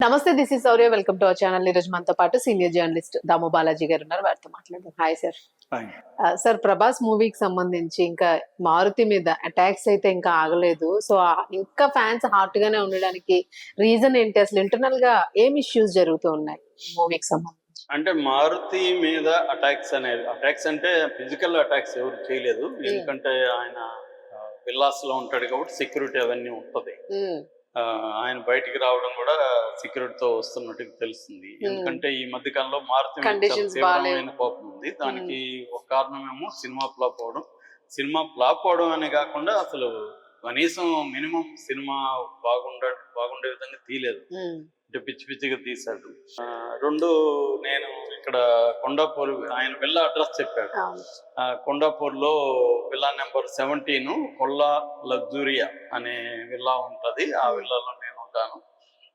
నమస్తే this is Sourya welcome to our channel ఈ రోజు మనతో పాటు సీనియర్ జర్నలిస్ట్ దాము బాలాజీ గారు ఉన్నారు. వారితో మాట్లాడదాం. Hi sir. సార్ ప్రభాస్ మూవీకి సంబంధించి ఇంకా మారుతి మీద అటాక్స్ అయితే ఇంకా ఆగలేదు. సో ఇంకా ఫ్యాన్స్ హాట్ గానే ఉండడానికి రీజన్ ఏంటి? అసలు ఇంటర్నల్గా ఏం ఇష్యూస్ జరుగుతూ ఉన్నాయి మూవీకి సంబంధించి? అంటే మారుతి మీద అటాక్స్ అనేది అటాక్స్ అంటే ఫిజికల్ అటాక్స్ ఎవరు చేయలేదు. ఎందుకంటే ఆయన విల్లాస్లో ఉంటాడు కాబట్టి సెక్యూరిటీ అవన్నీ ఉంటది. ఆ, ఆయన బయటికి రావడం కూడా సెక్యూరిటీతో వస్తున్నట్టు తెలుస్తుంది. ఎందుకంటే ఈ మధ్య కాలంలో మారుతి. కోపం ఉంది. దానికి ఒక కారణమేమో సినిమా ఫ్లాప్ అవడం. సినిమా ఫ్లాప్ అవడం అనే కాకుండా అసలు కనీసం మినిమం సినిమా బాగుండ బాగుండే విధంగా తీయలేదు. అంటే పిచ్చి పిచ్చిగా తీశాడు. రెండు నేను ఇక్కడ కొండాపూర్ ఆయన విల్లా అడ్రస్ చెప్పాడు అవును. ఆ, కొండాపూర్లో villa number seventeen Kolla Luxuria అనే విల్లా ఉంటది. ఆ విల్లాలో నేను ఉంటాను.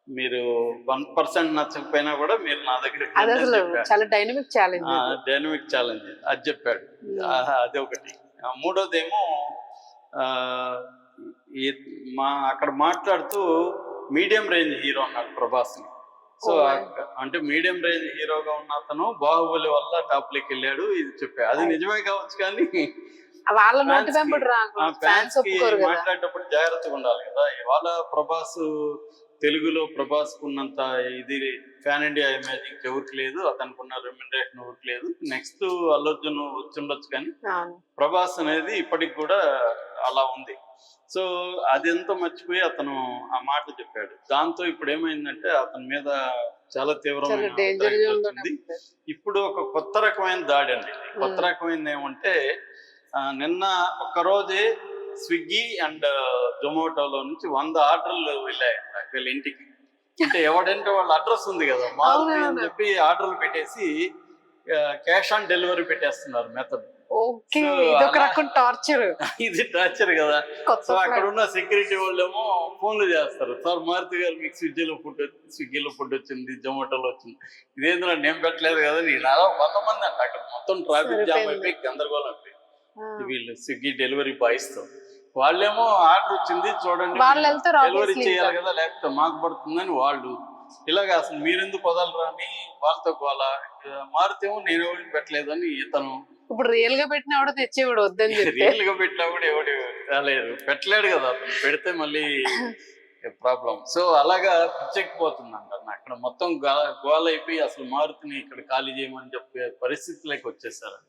మీరు వన్ పర్సెంట్ నచ్చకపోయినా కూడా మీరు నా దగ్గర చాలా డైనమిక్ ఛాలెంజ్ డైనమిక్ ఛాలెంజ్ అది చెప్పాడు. ఆ, అది ఒకటి. మూడోదేమో మా అక్కడ మాట్లాడుతూ మీడియం రేంజ్ హీరో అన్నాడు ప్రభాస్ సో Oh. అంటే మీడియం రేంజ్ హీరోగా ఉన్న అతను బాహుబలి వల్ల టాప్లోకి వెళ్ళాడు ఇది చెప్పా. అది నిజమే కావచ్చు కానీ వాళ్ళ నోటి ఫ్యాన్స్ మాట్లాడేటప్పుడు జాగ్రత్తగా ఉండాలి కదా. ఇవాళ ప్రభాస్ తెలుగులో ప్రభాస్ ఉన్నంత ఇది ఫ్యాన్ ఇండియా ఇమేజ్ ఎవరికి లేదు. అతనికి ఉన్న రెమ్యునరేషన్ ఎవరికి లేదు. నెక్స్ట్ అల్లర్జున్ వచ్చి ఉండొచ్చు కానీ. ప్రభాస్ అనేది ఇప్పటికి కూడా అలా ఉంది. సో అదంతా మర్చిపోయి అతను ఆ మాట చెప్పాడు దాంతో ఇప్పుడు ఏమైందంటే అతని మీద చాలా తీవ్రమైన వచ్చింది ఇప్పుడు ఒక కొత్త రకమైన దాడి అండి ఇది. కొత్త Hmm. రకమైనది ఏమంటే నిన్న ఒక్క రోజే స్విగ్గీ అండ్ జొమాటోలో నుంచి వంద ఆర్డర్లు వెళ్ళాయంట వీళ్ళ ఇంటికి అంటే ఎవడంటే వాళ్ళ అడ్రస్ ఉంది కదా మారుతి అని. చెప్పి ఆర్డర్లు పెట్టేసి క్యాష్ ఆన్ డెలివరీ పెట్టేస్తున్నారు మెథడ్ ఓకే So, ఇది ఒక అలా- రకం టార్చర్. ఇది టార్చర్ కదా. సో అక్కడ ఉన్న సెక్యూరిటీ వాళ్ళేమో ఫోన్లు చేస్తారు. సార్ మారుతి గారు మీకు స్విగ్గీలో ఫుడ్ స్విగ్గీలో ఫుడ్ వచ్చింది జొమాటోలో వచ్చింది. ఇదేంద్ర నేను పెట్టలేదు కదా నేను అలా వంద మంది అంట. అక్కడ మొత్తం ట్రాఫిక్ జామ్. అయిపోయి గందరగోళం అయిపోయి వీళ్ళు స్విగ్గీ డెలివరీ బాయ్స్తో. వాళ్ళేమో ఆర్డర్ వచ్చింది చూడండి డెలివరీ చేయాలి. కదా లేకపోతే మాకు పడుతుందని వాళ్ళు ఇలాగా అసలు మీరెందుకు వదలరా? అని వాళ్ళతో వాళ్ళ మారుతేమో నేను ఎవరికి పెట్టలేదని ఇతను. ఇప్పుడు రియల్గా పెట్టిన కూడా తెచ్చేవాడు వద్దని రియల్ గా పెట్టినా కూడా ఎవడు రాలేదు. పెట్టలేడు కదా. పెడితే మళ్ళీ ప్రాబ్లం. సో అలాగా పిచ్చెక్కిపోతుంది అంటారు అక్కడ మొత్తం గోల అయిపోయి అసలు మారుతిని ఇక్కడ ఖాళీ చేయమని చెప్పే పరిస్థితిలోకి వచ్చేసారంట.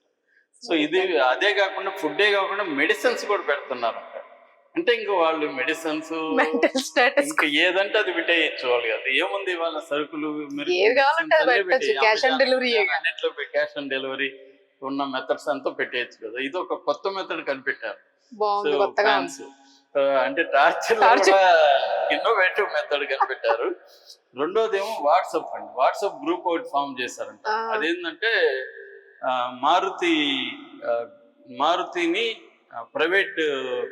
సో ఇది అదే కాకుండా ఫుడ్డే కాకుండా మెడిసిన్స్ కూడా పెడుతున్నారు అంటే ఇంకా వాళ్ళు మెడిసిన్స్ మెంటల్ స్టేటస్ ఇంకా ఏదంటే అది పెట్టేయచ్చు వాళ్ళు కదా. ఏముంది వాళ్ళ సరుకులు. అన్నిట్లో క్యాష్ ఆన్ డెలివరీ ఉన్న మెథడ్స్ అంతా పెట్టేయచ్చు కదా. ఇది ఒక కొత్త మెథడ్ కనిపెట్టారు. అంటే టార్చర్ ఇన్నోవేటివ్ మెథడ్ కనిపెట్టారు. రెండోది ఏమో వాట్సాప్ అండి. వాట్సాప్ గ్రూప్ ఒకటి ఫామ్ చేశారంట. అదేంటంటే మారుతి మారుతిని ప్రైవేట్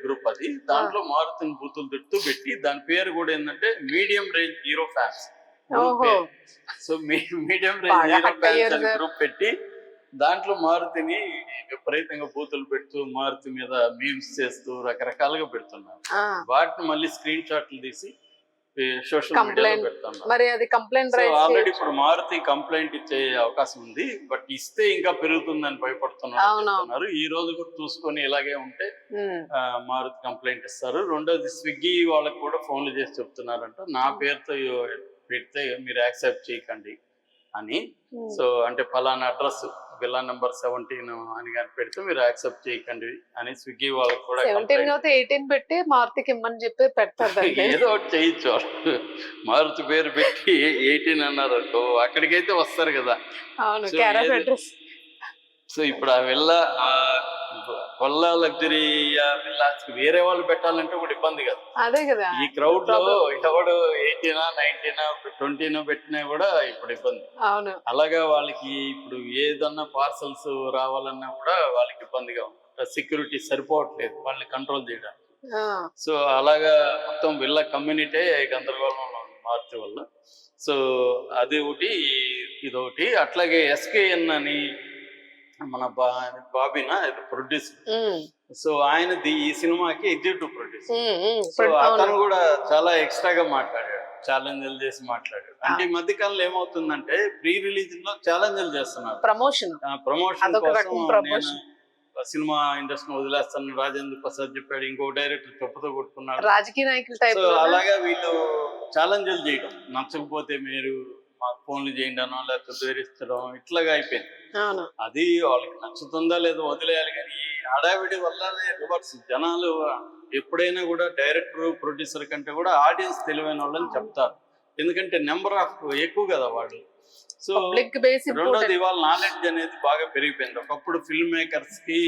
గ్రూప్ అది. దాంట్లో మారుతిని బూతులు తిడుతూ పెట్టి దాని పేరు కూడా ఏంటంటే medium range hero fans. So medium range hero fans అని. గ్రూప్ పెట్టి దాంట్లో మారుతిని విపరీతంగా బూతులు పెడుతూ మారుతి మీద మీమ్స్ చేస్తూ రకరకాలుగా పెడుతున్నారు. వాటిని మళ్ళీ స్క్రీన్ షాట్లు తీసి పెడుతున్నారు మరి అది కంప్లైంట్ ఆల్రెడీ ఇప్పుడు మారుతి కంప్లైంట్ ఇచ్చే అవకాశం ఉంది బట్ ఇస్తే ఇంకా పెరుగుతుందని భయపడుతున్నారు. ఈ రోజు కూడా చూసుకొని ఇలాగే ఉంటే మారుతి కంప్లైంట్ ఇస్తారు. రెండోది స్విగ్గీ వాళ్ళకి కూడా ఫోన్లు చేసి చెప్తున్నారంట. నా పేరుతో పెడితే మీరు యాక్సెప్ట్ చేయకండి అని. సో అంటే ఫలానా అడ్రస్ విల్లా నెంబర్ సెవెంటీన్ అని కానీ పెడితే మీరు యాక్సెప్ట్ చేయకండి అని స్విగ్గీ వాళ్ళకి కూడా సెవెంటీన్ కాకపోతే ఎయిటీన్ పెట్టి మారుతికి ఇమ్మని చెప్పి పెడతారు ఏదో ఒకటి చేయొచ్చు వాళ్ళు. మారుతి పేరు పెట్టి ఎయిటీన్ అన్నారు అనుకో అక్కడికైతే వస్తారు కదా. అవును సో ఇప్పుడు ఆ విల్ల కొల్లా లగ్జరీ విల్లాస్ వేరే వాళ్ళు పెట్టాలంటే కూడా ఇబ్బంది కదా. అదే కదా. ఈ క్రౌడ్లో ఎవడు ఎయిటీనా నైన్టీనా ట్వంటీనా పెట్టినా కూడా ఇప్పుడు ఇబ్బంది. అవును. అలాగా వాళ్ళకి ఇప్పుడు ఏదన్నా పార్సల్స్ రావాలన్నా కూడా వాళ్ళకి ఇబ్బందిగా ఉంది సెక్యూరిటీ సరిపోవట్లేదు వాళ్ళని కంట్రోల్ చేయడానికి. సో అలాగా మొత్తం వీళ్ళ కమ్యూనిటీ గందరగోళంలో మార్చి వల్ల. సో అది ఒకటి ఇది ఒకటి అట్లాగే ఎస్కేఎన్ అని మన బా బాబీనా? ప్రొడ్యూసర్ సో ఆయన ఈ సినిమాకి ఎగ్జిక్యూటివ్ ప్రొడ్యూసర్ సో. అతను కూడా చాలా ఎక్స్ట్రాగా మాట్లాడాడు. ఛాలెంజ్లు చేసి మాట్లాడాడు. అంటే ఈ మధ్య కాలంలో ఏమవుతుందంటే ప్రీ రిలీజ్లో ఛాలెంజ్లు చేస్తున్నారు ప్రమోషన్ ప్రమోషన్ కోసం. సినిమా ఇండస్ట్రీ వదిలేస్తాను రాజేంద్ర ప్రసాద్ చెప్పాడు. ఇంకో డైరెక్టర్ చెప్పుతో కొట్టుకున్నాడు. రాజకీయ నాయకుల అలాగా వీళ్ళు ఛాలెంజ్లు చేయడం. నచ్చకపోతే మీరు మాకు ఫోన్లు చేయండి అనో లేకపోతే బెదిరించడం ఇట్లాగా అయిపోయింది. అది వాళ్ళకి నచ్చుతుందా లేదో వదిలేయాలి కానీ ఈ హడావిడి వల్లనే రివర్స్ జనాలు ఎప్పుడైనా కూడా డైరెక్టర్ ప్రొడ్యూసర్ కంటే కూడా ఆడియన్స్ తెలివైన వాళ్ళని చెప్తారు. ఎందుకంటే నెంబర్ ఆఫ్ ఎక్కువ కదా వాళ్ళు. సో రెండోది ఇవాళ నాలెడ్జ్ అనేది బాగా పెరిగిపోయింది. ఒకప్పుడు ఫిల్మ్ మేకర్స్కి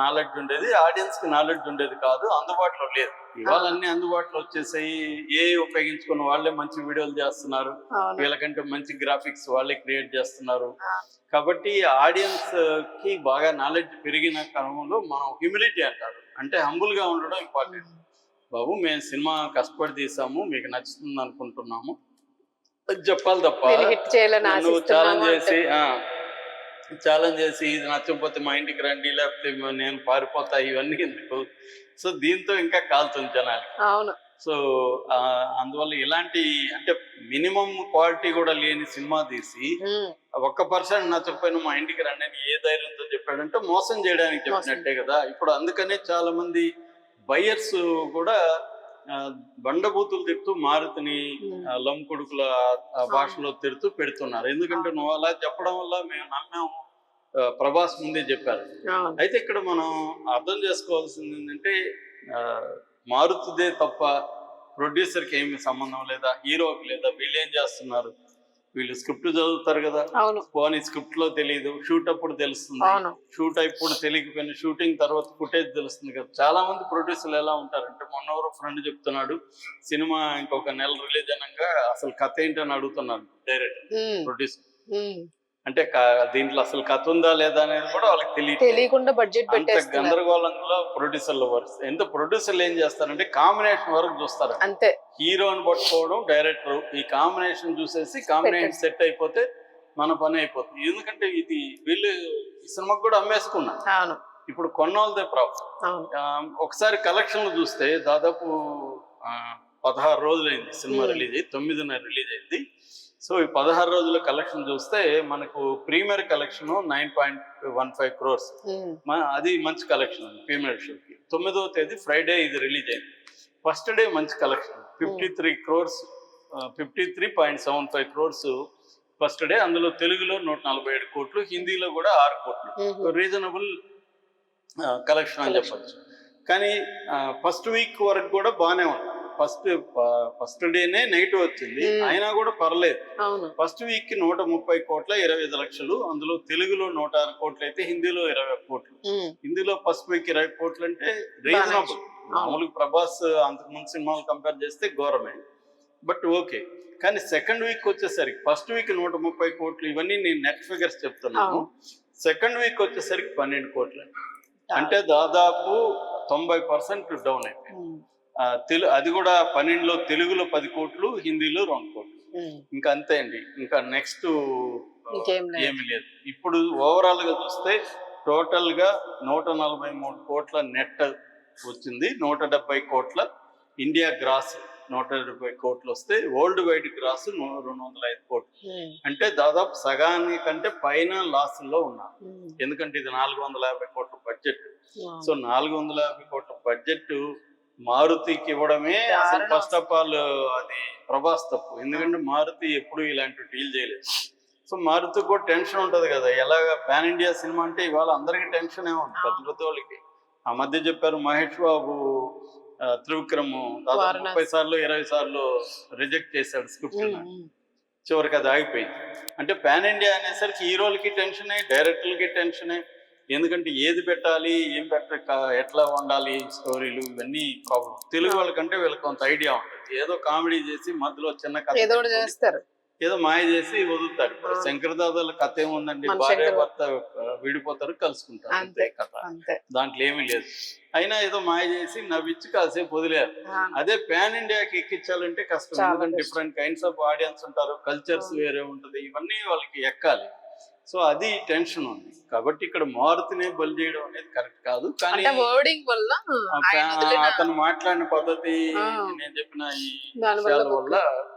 నాలెడ్జ్ ఉండేది ఆడియన్స్కి నాలెడ్జ్ ఉండేది కాదు అందుబాటులో లేదు. ఇవాళ అన్ని అందుబాటులో వచ్చేసాయి. ఏ ఉపయోగించుకున్న వాళ్ళే మంచి వీడియోలు చేస్తున్నారు. వీళ్ళకంటే మంచి గ్రాఫిక్స్ వాళ్ళే క్రియేట్ చేస్తున్నారు. కాబట్టి ఆడియన్స్కి బాగా నాలెడ్జ్ పెరిగిన క్రమంలో మనం హ్యూమిలిటీ అంటారు. అంటే హంబుల్గా ఉండడం ఇంపార్టెంట్ బాబు మేము సినిమా కష్టపడి తీసాము మీకు నచ్చుతుంది అనుకుంటున్నాము. చెప్పాలి తప్ప నువ్వు ఛాలెంజ్ చేసి ఛాలెంజ్ చేసి ఇది నచ్చకపోతే మా ఇంటికి రండి లేకపోతే నేను పారిపోతా. ఇవన్నీ ఎందుకు? సో దీంతో ఇంకా కాలుతుంది జనాలు. అవును. సో అందువల్ల ఇలాంటి అంటే మినిమం క్వాలిటీ కూడా లేని సినిమా తీసి ఒక్క పర్సెంట్ నచ్చకపోయిన మా ఇంటికి రండి అని ఏ ధైర్యంతో చెప్పాడంటే మోసం చేయడానికి చెప్పినట్టే కదా. ఇప్పుడు అందుకనే చాలా మంది బయ్యర్స్ కూడా బండబూతులు తిడుతూ మారుతిని లం కొడుకుల భాషలో తిడుతూ పెడుతున్నారు. ఎందుకంటే నువ్వు అలా చెప్పడం వల్ల మేము నమ్మాము. ప్రభాస్ ముందే చెప్పారు. అయితే ఇక్కడ మనం అర్థం చేసుకోవాల్సింది ఏంటంటే మారుతుదే తప్ప ప్రొడ్యూసర్కి ఏమి సంబంధం లేదా హీరోకి లేదా వీళ్ళు ఏం చేస్తున్నారు. వీళ్ళు స్క్రిప్ట్ చదువుతారు కదా? పోనీ స్క్రిప్ట్లో తెలియదు షూట్ అప్పుడు తెలుస్తుంది. షూట్ అయిపోయి తెలియకపోయినా షూటింగ్ తర్వాత ఫుటేజ్ తెలుస్తుంది కదా. చాలా మంది ప్రొడ్యూసర్లు ఎలా ఉంటారంటే మొన్న ఎవరో ఫ్రెండ్ చెప్తున్నాడు సినిమా ఇంకొక నెల రిలీజ్ అనగా అసలు కథ ఏంటని అడుగుతున్నాడు. Director producer. అంటే దీంట్లో అసలు కథ ఉందా లేదా అనేది కూడా వాళ్ళకి తెలియదు తెలియకుండా బడ్జెట్ అంత గందరగోళంలో ప్రొడ్యూసర్లు వర్క్ ఎంత ప్రొడ్యూసర్లు ఏం చేస్తారంటే కాంబినేషన్ వరకు చూస్తారు. అంతే. హీరోని పట్టుకోవడం డైరెక్టర్ ఈ కాంబినేషన్ చూసేసి కాంబినేషన్ సెట్ అయిపోతే మన పని అయిపోతుంది. ఎందుకంటే ఇది వీళ్ళు ఈ సినిమాకి కూడా అమ్మేసుకున్నారు. అవును. ఇప్పుడు కొన్నోళ్ళదే ప్రాబ్లం ఒకసారి కలెక్షన్లు చూస్తే దాదాపు పదహారు రోజులు అయింది సినిమా Hmm. రిలీజ్ అయ్యి తొమ్మిదిన్నర రిలీజ్ అయింది. సో ఈ పదహారు రోజుల కలెక్షన్ చూస్తే మనకు premier collection nine point one five crores. అది మంచి కలెక్షన్ అండి ప్రీమియర్ షోకి. తొమ్మిదవ తేదీ ఫ్రైడే ఇది రిలీజ్ అయింది. ఫస్ట్ డే మంచి collection. Fifty three crores fifty three point seven five crores first day. అందులో తెలుగులో నూట నలభై ఏడు కోట్లు హిందీలో కూడా ఆరు కోట్లు. రీజనబుల్ కలెక్షన్ అని చెప్పచ్చు. కానీ ఫస్ట్ వీక్ వరకు కూడా బాగానే ఉంది. ఫస్ట్ ఫస్ట్ డేనే నైట్ వచ్చింది. అయినా కూడా పర్లేదు. ఫస్ట్ వీక్కి నూట ముప్పై కోట్ల ఇరవై ఐదు లక్షలు. అందులో తెలుగులో నూట ఆరు కోట్లు అయితే హిందీలో ఇరవై కోట్లు. హిందీలో ఫస్ట్ వీక్ ఇరవై కోట్లు అంటే రీజనబుల్ మామూలుగా ప్రభాస్ అంతకు ముందు సినిమాలు కంపేర్ చేస్తే ఘోరమే. బట్ ఓకే కానీ సెకండ్ వీక్ వచ్చేసరికి ఫస్ట్ వీక్ నూట ముప్పై కోట్లు ఇవన్నీ నేను నెట్ ఫిగర్స్ చెప్తున్నాను. సెకండ్ వీక్ వచ్చేసరికి పన్నెండు కోట్లు. అంటే దాదాపు తొంభై పర్సెంట్ డౌన్ అయిపోయింది. తెలు అది కూడా పన్నెండులో తెలుగులో పది కోట్లు హిందీలో రెండు కోట్లు. ఇంకా అంతే అండి. ఇంకా నెక్స్ట్ ఏమి లేదు. ఇప్పుడు ఓవరాల్గా చూస్తే టోటల్గా నూట నలభై మూడు కోట్ల నెట్ వచ్చింది. నూట డెబ్బై కోట్ల ఇండియా గ్రాస్ నూట డెబ్బై కోట్లు వస్తే వరల్డ్ వైడ్ గ్రాస్ రెండు వందల ఐదు కోట్లు. అంటే దాదాపు సగానికంటే పైన లాసుల్లో ఉన్నారు ఉమ్, ఎందుకంటే ఇది నాలుగు వందల యాభై కోట్ల బడ్జెట్. సో నాలుగు వందల యాభై కోట్ల బడ్జెట్ మారుతికి ఇవ్వడమే అసలు. ఫస్ట్ ఆఫ్ ఆల్ అది ప్రభాస్ తప్పు. ఎందుకంటే మారుతి ఎప్పుడు ఇలాంటి డీల్ చేయలేదు. సో మారుతికి కూడా టెన్షన్ ఉంటది కదా. ఎలాగ పాన్ ఇండియా సినిమా అంటే ఇవాళ అందరికి టెన్షన్ ఏముంది పెద్ద పెద్ద వాళ్ళకి. ఆ మధ్య చెప్పారు మహేష్ బాబు త్రివిక్రమ్ దాదాపు. ముప్పై సార్లు ఇరవై సార్లు రిజెక్ట్ చేశాడు స్క్రిప్ట్ చివరికి అది ఆగిపోయింది. అంటే పాన్ ఇండియా అనేసరికి హీరోలకి టెన్షనే డైరెక్టర్లకి టెన్షనే ఎందుకంటే ఏది పెట్టాలి ఏం పెట్ట ఎట్లా వండాలి స్టోరీలు ఇవన్నీ ప్రాబ్లం తెలుగు వాళ్ళకంటే వీళ్ళకి కొంత ఐడియా ఉంటుంది. ఏదో కామెడీ చేసి మధ్యలో చిన్న కథ ఏదో చేస్తారు. ఏదో మాయ చేసి వదులుతాడు ఇప్పుడు ఆ. శంకర్ దాదాల కథ ఏముందండి? భార్య భర్త విడిపోతారు కలుసుకుంటారు. అంతే. కథ. అంతే. దాంట్లో ఏమీ లేదు. అయినా ఏదో మాయ చేసి నవ్వించి కాసేపు వదిలేరు అదే పాన్ ఇండియాకి ఎక్కించాలంటే కష్టం. డిఫరెంట్ కైండ్స్ ఆఫ్ ఆడియన్స్ ఉంటారు. కల్చర్స్. వేరే ఉంటది. ఇవన్నీ వాళ్ళకి ఎక్కాలి. సో అది టెన్షన్ ఉంది కాబట్టి ఇక్కడ మారుతినే బలి చేయడం అనేది కరెక్ట్ కాదు కానీ వర్డింగ్ వల్ల అతను మాట్లాడిన పద్ధతి. నేను చెప్పిన ఈ విషయాల వల్ల